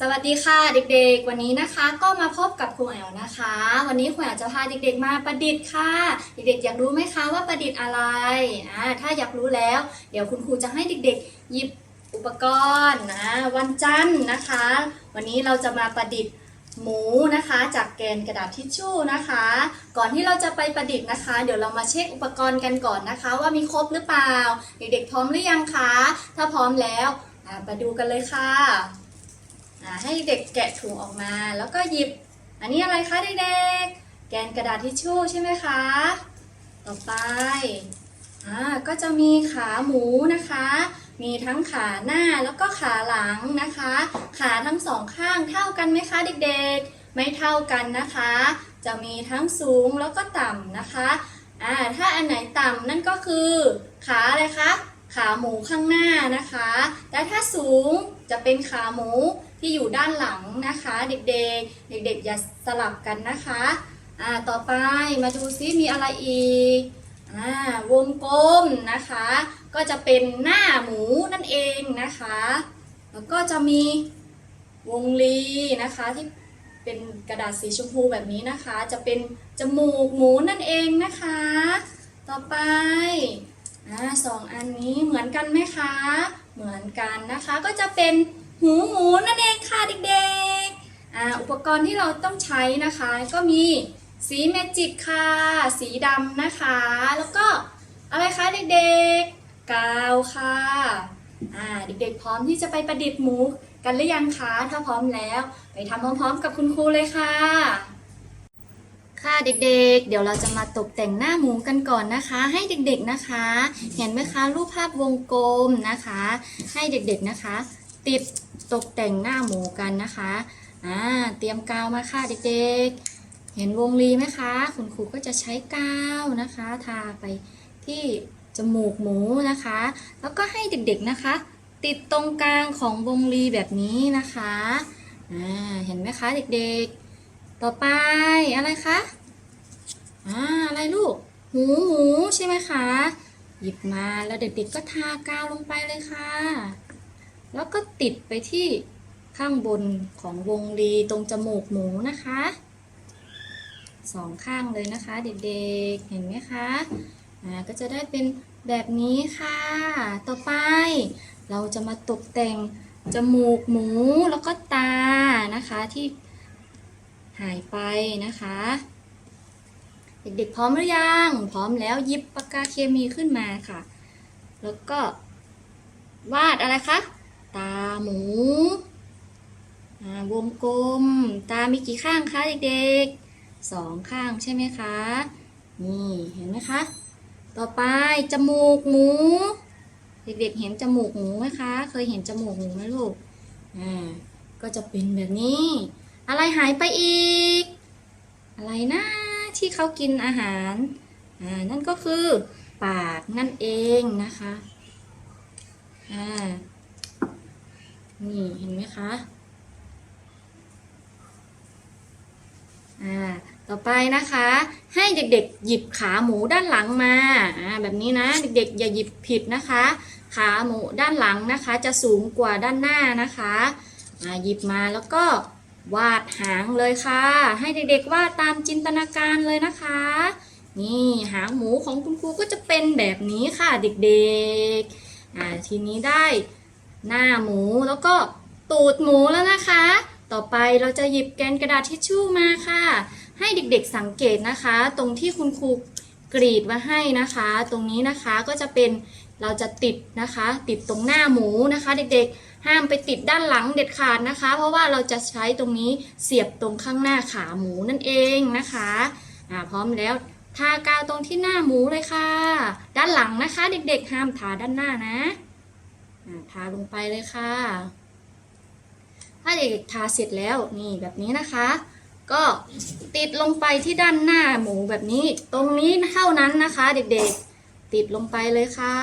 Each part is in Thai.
สวัสดีค่ะเด็กๆ วันนี้นะคะก็มาพบกับครูแอลนะคะ วันนี้ครูแอลจะพาเด็กๆมาประดิษฐ์ค่ะ เด็กๆอยากรู้ไหมคะว่าประดิษฐ์อะไรอ่าถ้าอยากรู้แล้ว เดี๋ยวคุณครูจะให้เด็กๆ หยิบอุปกรณ์นะวันจันทร์นะคะ วันนี้เราจะมาประดิษฐ์หมูนะคะจากแกนกระดาษทิชชู่นะคะ ก่อนที่เราจะไปประดิษฐ์นะคะ เดี๋ยวเรามาเช็คอุปกรณ์กันก่อนนะคะ ว่ามีครบหรือเปล่า เด็กๆพร้อมหรือยังคะถ้าพร้อมแล้วมาดูกันเลยค่ะ ให้เด็กแกะถุงออกมา แล้วก็หยิบ อันนี้อะไรคะเด็กๆ แกนกระดาษทิชชู่ใช่ไหมคะ ต่อไปอ่าก็จะมีขาหมูนะคะ มีทั้งขาหน้าแล้วก็ขาหลังนะคะ ขาทั้งสองข้างเท่ากันไหมคะเด็กๆ ไม่เท่ากันนะคะ จะมีทั้งสูงแล้วก็ต่ำนะคะอ่าถ้าอันไหนต่ำนั่นก็คือ ขาอะไรคะ ขาหมูข้างหน้านะคะ และถ้าสูงจะเป็นขาหมู ที่อยู่ด้านหลังนะคะ เด็กๆ เด็กๆ อย่าสลับกันนะคะอ่าต่อไปมาดูซิมีอะไรอีกอ่าวงกลมนะคะ ก็จะเป็นหน้าหมูนั่นเองนะคะ แล้วก็จะมีวงลีนะคะที่เป็นกระดาษสีชมพูแบบนี้นะคะ จะเป็นจมูกหมูนั่นเองนะคะ ต่อไปอ่าสองอันนี้เหมือนกันไหมคะ เหมือนกันนะคะก็จะเป็น หูหมูนั่นเองค่ะเด็กๆอ,อุปกรณ์ที่เราต้องใช้นะคะ ก็มีสีเมจิกค่ะ สีดำนะคะ แล้วก็อะไรคะเด็กๆ กาวค่ะอ่าเด็กๆ พร้อมที่จะไปประดิษฐ์หมูกันหรือยังคะ ถ้าพร้อมแล้ว ไปทำพร้อมๆ กับคุณครูเลยค่ะ ค่ะเด็กๆ เดี๋ยวเราจะมาตกแต่งหน้าหมูกันก่อนนะคะ ให้เด็กๆนะคะ เห็นไหมคะรูปภาพวงกลมนะคะ ให้เด็กๆนะคะ ติดตกแต่งหน้าหมูกันนะคะอ่าเตรียมกาวมาค่ะเด็กๆ เห็นวงรีไหมคะ คุณครูก็จะใช้กาวนะคะ ทาไปที่จมูกหมูนะคะ แล้วก็ให้เด็กๆนะคะ ติดตรงกลางของวงรีแบบนี้นะคะอ่าเห็นไหมคะเด็กๆ ต่อไปอะไรคะอ่าอะไรลูกหูหมูใช่ไหมคะ หยิบมาแล้วเด็กๆก็ทากาวลงไปเลยค่ะ แล้วก็ติดไปที่ข้างบนของวงรีตรงจมูกหมูนะคะสองข้างเลยนะคะ เด็กๆ เห็นไหมคะอ่าก็จะได้เป็นแบบนี้ค่ะ ต่อไป เราจะมาตกแต่งจมูกหมูแล้วก็ตานะคะที่หายไปนะคะ เด็กๆพร้อมหรือยัง พร้อมแล้วหยิบปากกาเคมีขึ้นมาค่ะ แล้วก็วาดอะไรคะ ตาหมูวงกลม ตา มีกี่ข้างคะเด็กๆสองข้างใช่ไหมคะ นี่เห็นไหมคะ ต่อไปจมูกหมู เด็กๆเห็นจมูกหมูไหมคะ เคยเห็นจมูกหมูไหมลูก อ่า ก็จะเป็นแบบนี้ อะไรหายไปอีก อะไรนะที่เขากินอาหาร อ่า นั่นก็คือปากนั่นเองนะคะ อ่า นี่เห็นไหมคะ อ่า ต่อไปนะคะ ให้เด็กๆ หยิบขาหมูด้านหลังมา อ่า แบบนี้นะ เด็กๆ อย่าหยิบผิดนะคะ ขาหมูด้านหลังนะคะ จะสูงกว่าด้านหน้านะคะ อ่า หยิบมาแล้วก็วาดหางเลยค่ะ ให้เด็กๆ วาดตามจินตนาการเลยนะคะ นี่หางหมูของคุณครูก็จะเป็นแบบนี้ค่ะเด็กๆ อ่า ทีนี้ได้ หน้าหมูแล้วก็ตูดหมูแล้วนะคะ ต่อไปเราจะหยิบแกนกระดาษทิชชู่มาค่ะ ให้เด็กๆสังเกตนะคะ ตรงที่คุณครูกรีดมาให้นะคะ ตรงนี้นะคะก็จะเป็นเราจะติดนะคะ ติดตรงหน้าหมูนะคะ เด็กๆ ห้ามไปติดด้านหลังเด็ดขาดนะคะ เพราะว่าเราจะใช้ตรงนี้เสียบตรงข้างหน้าขาหมูนั่นเองนะคะอ่าพร้อมแล้วทากาวตรงที่หน้าหมูเลยค่ะ ด้านหลังนะคะ เด็กๆ ห้ามทาด้านหน้านะ ทาลงไปเลยค่ะ ถ้าเด็กๆทาเสร็จแล้วนี่แบบนี้นะคะ ก็ติดลงไปที่ด้านหน้าหมูแบบนี้ ตรงนี้เท่านั้นนะคะ เด็กๆติดลงไปเลยค่ะ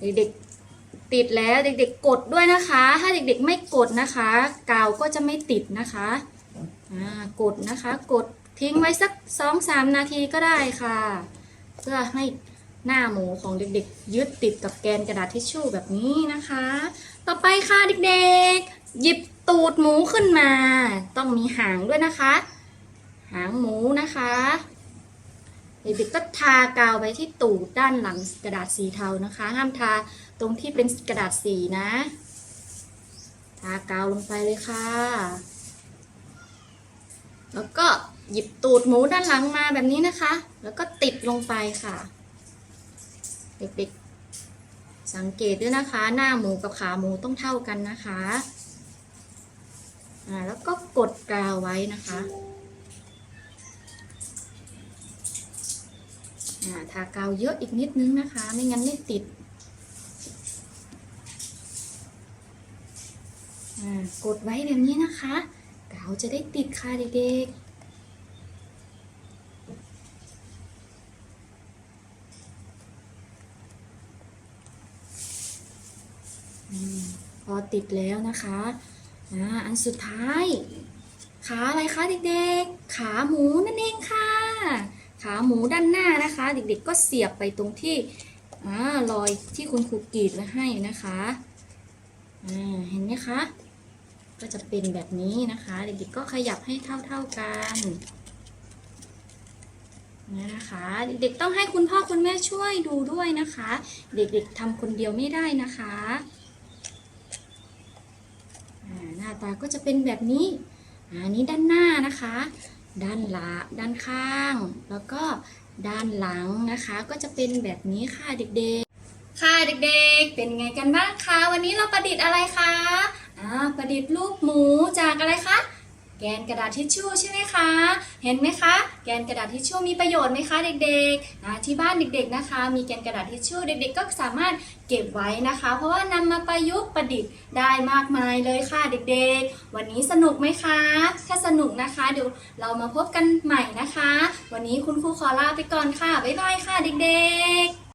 เด็กๆติดแล้วเด็กๆกดด้วยนะคะ ถ้าเด็กๆไม่กดนะคะ กาวก็จะไม่ติดนะคะอ่ากดนะคะ กดทิ้งไว้สักสองสามนาทีก็ได้ค่ะ เพื่อให้ หน้าหมูของเด็กๆ ยึดติดกับแกนกระดาษทิชชู่แบบนี้นะคะ ต่อไปค่ะเด็กๆ หยิบตูดหมูขึ้นมา ต้องมีหางด้วยนะคะ หางหมูนะคะ เด็กๆก็ทากาวไปที่ตูดด้านหลังกระดาษสีเทานะคะ ห้ามทาตรงที่เป็นกระดาษสีนะ ทากาวลงไปเลยค่ะ แล้วก็หยิบตูดหมูด้านหลังมาแบบนี้นะคะ แล้วก็ติดลงไปค่ะ เด็กๆ สังเกตด้วยนะคะ หน้าหมูกับขาหมูต้องเท่ากันนะคะอ่าแล้วก็กดกาวไว้นะคะอ่าทากาวเยอะอีกนิดนึงนะคะ ไม่งั้นไม่ติดอ่ากดไว้แบบนี้นะคะ กาวจะได้ติดค่ะเด็กๆอืมพอ ติดแล้วนะคะอันสุดท้าย ขาอะไรคะเด็กๆ ขาหมูนั่นเองค่ะ ขาหมูด้านหน้านะคะ เด็กๆก็เสียบไปตรงที่อรอยที่คุณครูกรีดไว้ให้นะคะเห็นไหมคะ ก็จะเป็นแบบนี้นะคะ เด็กๆก็ขยับให้เท่าๆกันนี่นะคะ เด็กๆต้องให้คุณพ่อคุณแม่ช่วยดูด้วยนะคะ เด็กๆทำคนเดียวไม่ได้นะคะ น้าตาก็จะเป็นแบบนี้อันนี้ด้านหน้านะคะ ด้านหลังด้านข้าง แล้วก็ด้านหลังนะคะ ก็จะเป็นแบบนี้ค่ะเด็กๆ ค่ะเด็กๆ เป็นไงกันบ้างคะวันนี้เราประดิษฐ์อะไรคะอ่าประดิษฐ์รูปหมูจากอะไรคะ แกนกระดาษทิชชู่ใช่ไหมคะ เห็นไหมคะ แกนกระดาษทิชชู่มีประโยชน์ไหมคะเด็กๆอ่าที่บ้านเด็กๆนะคะ มีแกนกระดาษทิชชู่เด็กๆ ก็สามารถเก็บไว้นะคะ เพราะว่านำมาประยุกต์ประดิษฐ์ได้มากมายเลยค่ะเด็กๆ วันนี้สนุกไหมคะ ถ้าสนุกนะคะเดี๋ยวเรามาพบกันใหม่นะคะ วันนี้คุณครูขอลาไปก่อนค่ะบ๊ายบายค่ะเด็กๆ